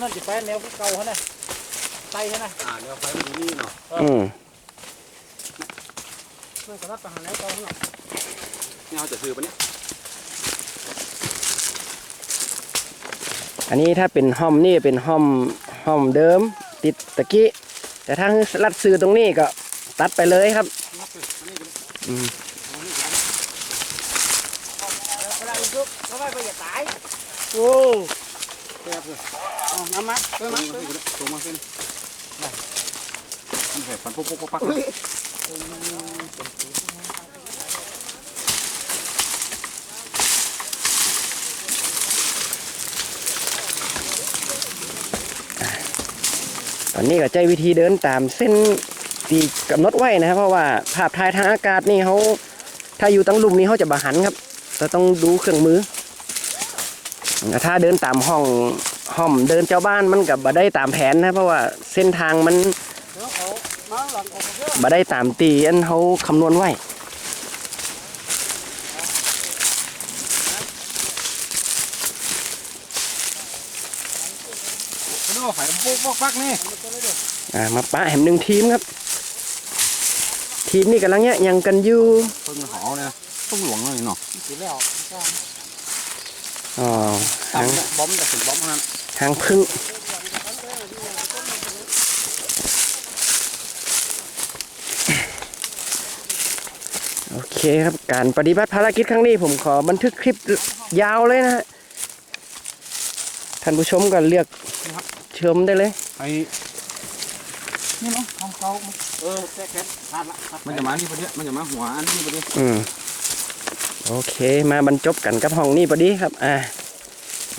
นั่นจะแฟนแนวเก่าเขาเนี่ยไตเขาเนี่ยอ่าเดี๋ยวไฟมันอยู่นี่เนาะอืมมันก็รับประหารแนวเก่าเขาเนาะนี่เขาจะซื้อปะเนี่ยอันนี้ถ้าเป็นห้อมนี่เป็นห้อมห้อมเดิม ติดตะกี้แต่ถ้าลัดซื้อตรงนี้ก็ตัดไปเลยครับนับเลยอันนี้ก็ได้อืมเอานี่ก็ได้เวลาอีกทุกเขาไม่ไปอย่าตายโอ้แซ่บเลย เอาน้ำมัดตรงมาสิก็ได้ตรงมาสิได้มันแหบฟันปุ๊บปุ๊บปุ๊บปั๊กตอนนี้ก็ใจวิธีเดินตามเส้นที่กำหนดไว้นะครับเพราะว่าภาพถ่ายทางอากาศนี่เขาถ้าอยู่ตั้งหลุมนี้เขาจะบาหันครับจะต้องดูเครื่องมือถ้าเดินตามห้อง ห้อมเดินเจ้าบ้านมันกับบ่ได้ตามแผนนะเพราะว่าเส้นทางมันเดี๋ยวเขามาหลังออกมาเยอะบ่ได้ตามตีอันเขาคำนวณไว้าไฟปุ๊บปักนี่อ่ามาปะแหมหนึ่งทีมครับ ทีมนี่กำลังเนี้ยยังกันอยู่เพิ่งหอเนี่ยต้องหลวงเลยเนาะสีแล้วอ๋อตาหามงบอมแต่ถึงบอมนั้น หางพึ่งโอเคครับการปฏิบัติภารกิจครั้งนี้ผมขอบันทึกคลิปยาวเลยนะฮะท่านผู้ชมก็เลือกชมได้เลยไอ้นี่เนาะของเก่าเออแซ่แก๊สขาดละขาดมันจะมาที่ประเดี๋ยวมันจะมาหัวอันนี้ประเดี๋ยวอืมโอเคมาบรรจบกันกับห้องนี้พอดีครับ อ่า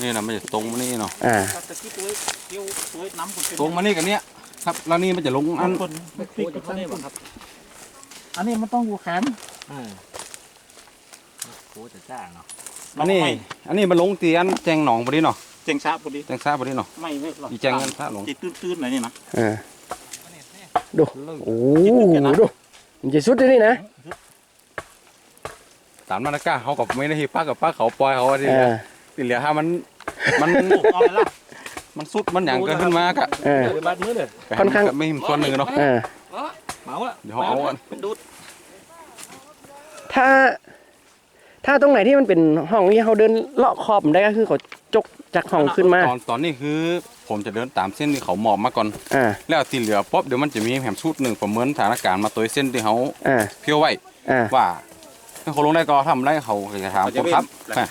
นี่นะมันจะตรงมานี่เนาะอ่าตะกี้ตัวเกี่ยวตัวน้ำคนเป็นตรงมานี่กันเนี้ยครับแล้วนี่มันจะลงอัอันนคนพลิกเขาได้บ่ครับ อันนี้มันต้องอยู่แขนโอ้จะจ้างเนาะอันนี้อันนี้มันลงตีอันแจงหนองประเดี๋ยวเนาะเจงช้าพอดีแจงซ่าประเดี๋ยวเนาะไม่ไม่หรอกอีแจงกันซ่าหลงจีตื้นๆหน่อยนี่นะอ่าดูโอ้โหดูมันจะสุดเลยนี่นะตามนาฬิกาเขากับไม่ได้ที่ป้ากับป้าเขาปล่อยเขาว่าที่ อ่าที่เหลือถ้ามันมันเอาไปละมันสุดมันอย่างเกินขึ้นมากะอ่าเดี๋ยวบ้านมือเลยค่อนข้าง ไม่เห็นส่วนหนึ่งเนาะอ่าเมาละเดี๋ยวเขาเอาอันดูดถ้า ถ้าตรงไหนที่มันเป็นห้องที่เขาเดินเลาะขอบได้ก็คือเขาจกจากห้องขึ้นมา ตอนตอนนี้คือ ผมจะเดินตามเส้นที่เขาหมอบมาก่อน อ่า แล้วที่เหลือป๊อบเดี๋ยวมันจะมีแหมชุดหนึ่งประเมินสถานการณ์มาตัวเส้นที่เขาอ่า เพี้ยวไว้อ่า ว่า ถ้าเขาลงได้ก็ทำได้เขาจะถามคนขับ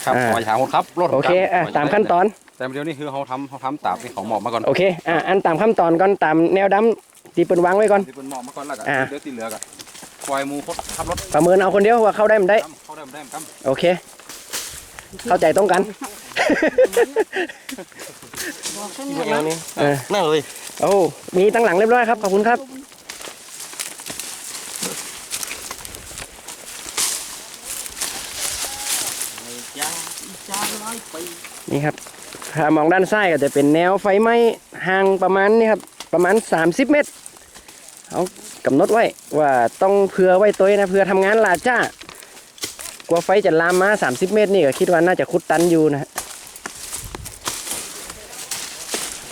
ครับอ่าเขาจะถามคนขับรถโอเคอ่าตามขั้นตอน แต่เดี๋ยวนี้คือเขาทำเขาทำตามที่เขาหมอบมาก่อนโอเคอ่าอันตามขั้นตอนก่อนตามแนวดำที่เปิ้นวางไว้ก่อนที่เป็นหมอบมาก่อนแล้วก็อ่าเดี๋ยวที่เหลือก็ปล่อยหมูขับรถประเมินเอาคนเดียวว่าเข้าได้มันได้เข้าได้ไม่ได้ครับโอเค เข้าใจตรงกันเออนั่งเลยโอ้มีตั้งหลังเรียบร้อยครับขอบคุณครับ ยาจาร้อยปี นี่ครับถ้ามองด้านซ้ายก็จะเป็นแนวไฟไหม้ห่างประมาณนี่ครับประมาณ 30 เมตรเอากำหนดไว้ว่าต้องเผื่อไว้ตัวนะเผื่อทำงานลาจ้ากลัวไฟจะลามมา 30 เมตรนี่ก็คิดว่าน่าจะคุดตันอยู่นะฮะ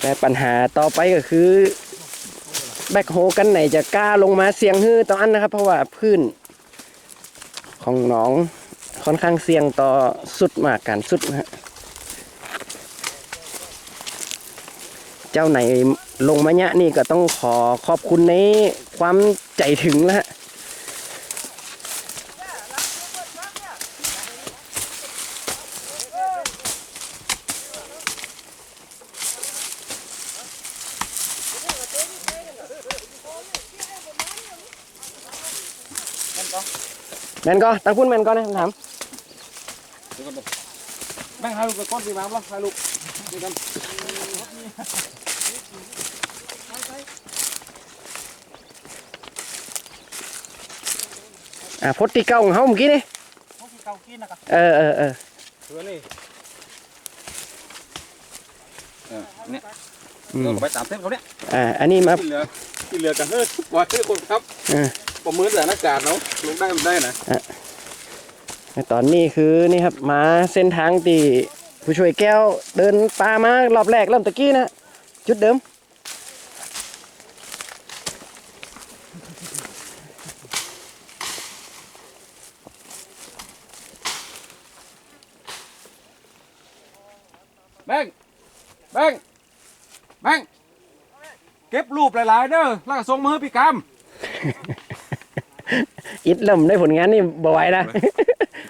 แต่ปัญหาต่อไปก็คือแบคโฮกันไหนจะกล้าลงมาเสี่ยงฮื้อต่ออันนะครับ เพราะว่าพื้น ของหนองค่อนข้างเสี่ยงต่อสุดมากการสุดนะฮะ เจ้าไหนลงมาเนี้ยนี่ก็ต้องขอขอบคุณในความใจถึงแล้วฮะแมนก็ตั้งพุ่นแมนก็นะผมถามแม่งให้ลูกไปก้อนสีมาบ้างให้ลูกนี่กัน อ่าพดที่เก้าของเขาเมื่อกี้นี่พวกที่เก่ากินนะครับเออเออเออเถือนี่เออเนี่ยอืเรามก็ไปตามเส้นเขาเนี่ยอ่าอันนี้มาที่เหลือที่เหลือกันเฮ้ยปล่อยให้คนครับเออประเมินสถานการณ์เนาะลงได้ไม่ได้นะตอนนี้คือนี่ครับมาเส้นทางที่ผู้ช่วยแก้วเดินป่ามารอบแรกเริ่มตะกี้นะจุดเดิม แบงค์แบงค์แบงค์เก็บรูปหลายๆเด้อแล้วก็ส่งมาให้พี่กาม อิดเริ่มได้ผลงานนี่บ่ไหวนะ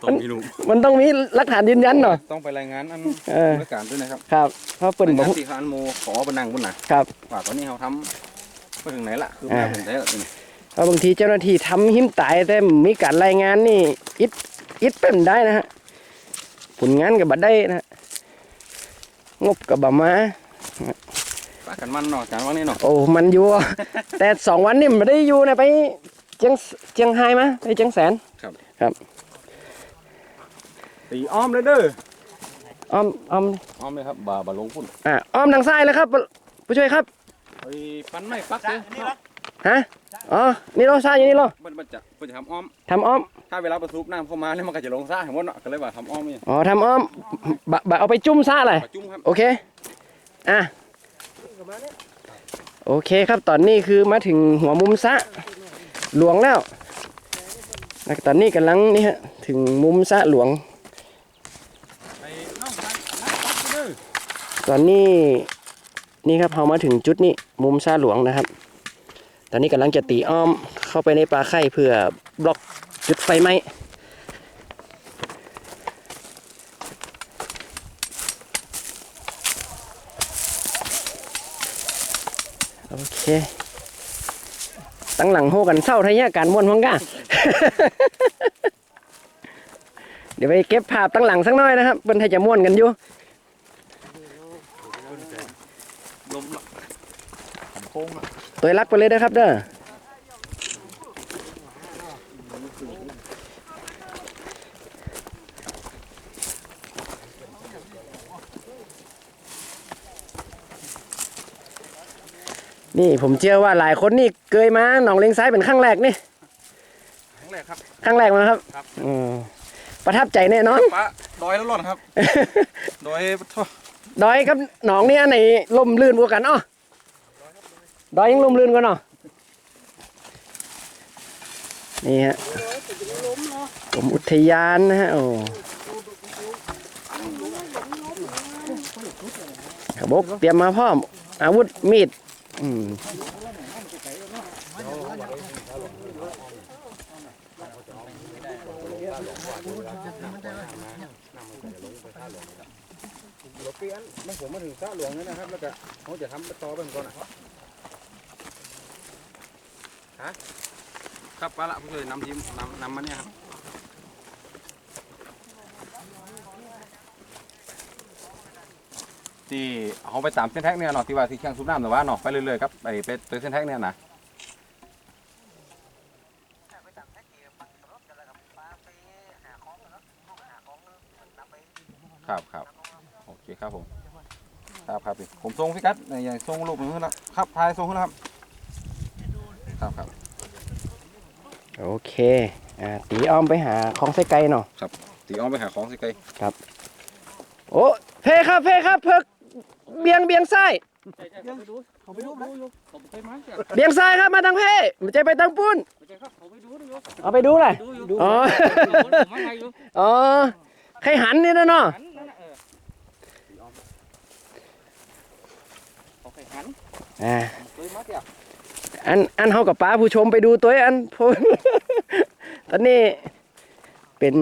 ต้องมีรูปมันต้องมีหลักฐานยืนยันเนาะต้องไปรายงานอันเออ ราชการด้วยนะครับครับเพราะเปิ่นรายบงาอนกที่คานโมขอบันนังบุญนะครับ ว่าตอนนี้เขาทำไปถึงไหนละคือมาอ่า ถึงไหนละนี่เพราะบางทีเจ้าหน้าที่ทำหิมตายแต่มีการรายงานนี่อิดอิดเป็นได้นะฮะผลงานกับบัดได้นะฮะ งบกับบ่มาปากันมันเนาะจานวันนี้เนาะโอ้มันอยู่ แต่สองวันนี่มันไม่ได้อยู่นะไปเจียงเจียงไฮ้มาไปเจียงแสนตีอ้อมเลยเด้ออ้อมอ้อมอ้อมเลยครับบ่าบ่าลงพุ่นอ่าอ้อมทางซ้ายเลยครับผู้ช่วยครับไอ้ปันไม่ปักเลยฮะ อ๋อ นี่เราซ้ายอยู่นี่เรามันมันจะมันจะทำอ้อม ทำอ้อม ถ้าเวลาประสูบน้ำเข้ามาแล้วมันก็จะลงซ่าทั้งหมดเนาะก็เลยว่าทำอ้อมนี่อ๋อทำอ้อมบะบะเอาไปจุ่มซ่าเลยปะจุ้มครับโอเค อะ โอเคครับ ตอนนี้คือมาถึงหัวมุมสระหลวงแล้วแล้วตอนนี้กำลังนี่ฮะ ถึงมุมสระหลวงไอ้น้องไปนักปักเด้อตอนนี้นี่ครับเรามาถึงจุดนี้มุมสระหลวงนะครับ ตอนนี้กำลังจะตีอ้อมเข้าไปในปลาไข่เพื่อบล็อกจุดไฟไหมโอเค ตั้งหลังโหกันเศร้าทายาการม่วนพ้องก้าเดี๋ยวไปเก็บภาพตั้งหลังสักหน้อยนะครับเพิ่นให้จะม่วนกันอยู่ ลมโค้งอะตัวรักไปเลยนะครับเด้อนี่ผมเชื่อว่าหลายคนนี่เคยมาหนองเลงซ้ายเป็นครั้งแรกนี่ครั้งแรกครับครั้งแรกนะครับครับอืมประทับใจแน่นอนปะดอยแล้วหล่อนครับ ดอยท่อดอยกับหนองเนี่ยไหนลมลื่นกว่ากันอ้อ ดอยยังลมลื่นกว่าเนาะนี่ฮะกรมอุทยานนะฮะโอ้ขบกเตรียมมาพร้อม อาวุธมีดอืมหลบเปียนไม่ผมมาถึงซ่าหลวงแล้วนะครับ แล้วก็เขาจะทำต่อไปก่อนนะ ฮะครับปลาละผู้ช่วยนำทีมนำนำมาเนี่ยครับที่เขาไปตามเส้นแท็กเนี่ยเนาะที่ว่าที่เครื่องสูบน้ำแต่ว่าเนาะไปเรื่อยๆครับไปไปไปเส้นแท็กเนี่ยนะครับครับโอเคครับผมครับครับผมส่งพี่กัดอย่างส่งรูปมือแล้วครับพายส่งขึ้นแล้วครับ ครับครับ โอเค อ่า ตีอ้อมไปหาของไส้ไก่เนาะตีอ้อมไปหาของสิไกลโอ้เพครับเพครับเพิกเบียงเบียงซ้ายเขาไปดูนะเขาไปมาจากเบียงซ้ายครับมาทางเพมันจะไปทางปุ้นเขาไปดูดิโยเอาไปดูเลยดูอยู่อ๋อมาไงอยู่อ๋อใครหันนี่นะเนาะหันนั่นน่ะเออเขาไปหัน อันอันเฮากับป้าผู้ชมไปดูตัวอันตอนนี้เป็น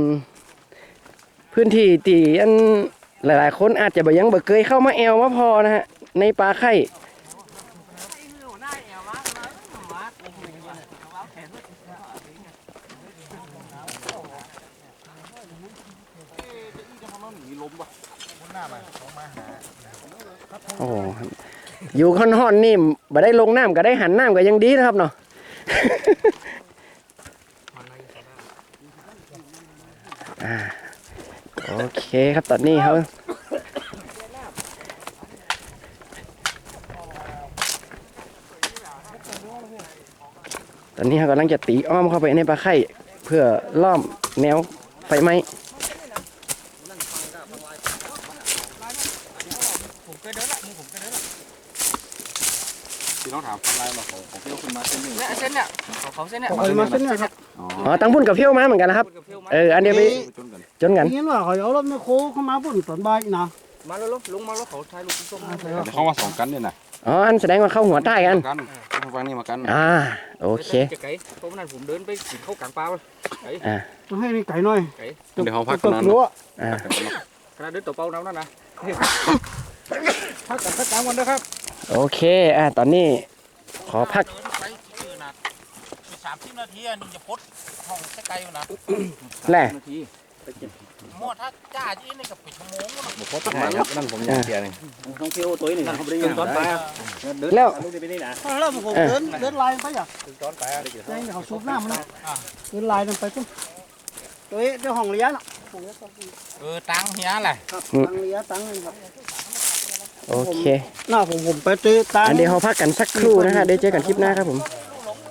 พื้นที่ที่อันหลายๆ คนอาจจะบยังบ่เคยเข้ามาแอวมาพอนะฮะในป่าไข่โอ้โห อยู่ค่อนห่อนๆนี่บ่ได้ลงน้ำก็ได้หันน้ำก็ยังดีนะครับเนาะ อ่าโอเคครับตอนนี้เขาตอนนี้เขากำลังจะตีอ้อมเข้าไปในปลาไข่เพื่อล้อมแนวไฟไหม้ ผมเคยเดินละมึงผมเคยเดินละ พี่น้องถามอะไรมาของของเที่ยวขึ้นมาเส้นหนึ่ง เนี่ยเส้นเนี่ยของเขาเส้นเนี่ยเอามาเส้นเนี่ยครับอ๋ออ๋อตั้งพุ่นกับเพี้ยวมาเหมือนกันนะครับกับเพี้ยวมาเออ อันเดียวไปจนกันจนกันอย่างนี้ว่าเขาเอารถแมคโครเข้ามาปุ่นตอนบ่ายนะ มาแล้วลงมาแล้วเขาถ่ายรูปส้มมาใช่ครับเดี๋ยวเขามาสองกันเนี่ยนะอ๋อ อันแสดงว่าเข้าหัวใต้กันกันฟังนี่มากัน อ่า โอเคจะไก่เพราะวันนั้นผมเดินไปกินข้าวกลางป่าอ่าต้องให้นี่ไก่หน่อยเดี๋ยวเขาพักก็นานกลัวอ่าขณะเดินตัวเปล่าน้ำนั่นนะพักกันพักกลางวันนะครับ โอเค อ่า ตอนนี้ขอพักไปชื่อนะสามสิบนาทีนึงจะพดห้องใกล้ๆนะแหละนาทีมั่วถ้าจ้าจีนี่กับปิดชั่วโมงนะบุกพบกันครับนั่นผมยังเสียหนึ่งท่องเที่ยวตัวนี้นั่นเขาไม่ได้ตอนไปแล้วแล้วผมเดินเดินลายไปอะตอนไปใช่เขาสูบน้ำมันนะเดินลายนั่นไปปุ่นตัวเอ๊ะเดี๋ยวห้องเลี้ยงอะเออตังเฮียแหละครับตังเลี้ยงตังนี่ครับโอเคหน้าผมผมไปเจอตาอันเดี๋ยวเราพักกันสักครู่นะฮะเดี๋ยวเจอกันคลิปหน้าครับผม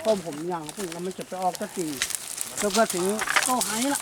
ต้มผมอย่างผมก็ไม่จะไปออกสักทีแล้วก็ถึงก็หายละ